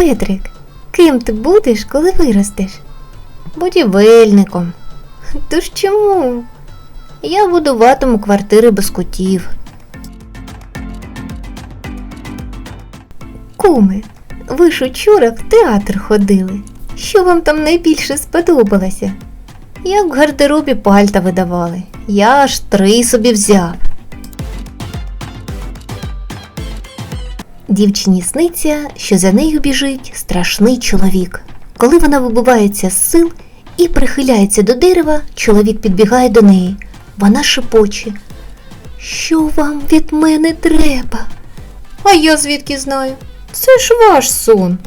Петрик, ким ти будеш, коли виростеш? Будівельником. То ж чому? Я будуватиму квартири без котів. Куми, ви ж учора в театр ходили. Що вам там найбільше сподобалося? Як в гардеробі пальта видавали. Я аж три собі взяв. Дівчині сниться, що за нею біжить страшний чоловік. Коли вона вибивається з сил і прихиляється до дерева, чоловік підбігає до неї. Вона шепоче. Що вам від мене треба? А я звідки знаю? Це ж ваш сон.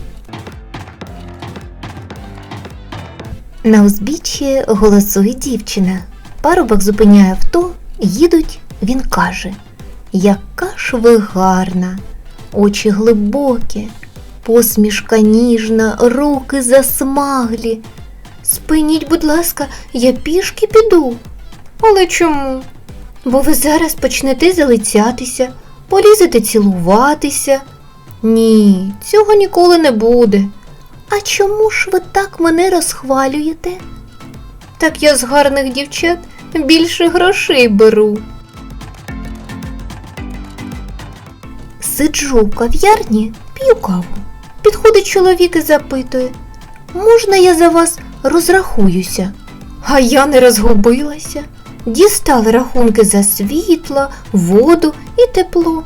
На узбіччі голосує дівчина. Парубок зупиняє авто, їдуть, він каже: Яка ж ви гарна, очі глибокі, посмішка ніжна, руки засмаглі. Спиніть, будь ласка, я пішки піду. Але чому? Бо ви зараз почнете залицятися, полізете цілуватися. Ні, цього ніколи не буде. А чому ж ви так мене розхвалюєте? Так я з гарних дівчат більше грошей беру. Сиджу в кав'ярні, п'ю каву. Підходить чоловік і запитує, можна я за вас розрахуюся? А я не розгубилася. Дістали рахунки за світло, воду і тепло.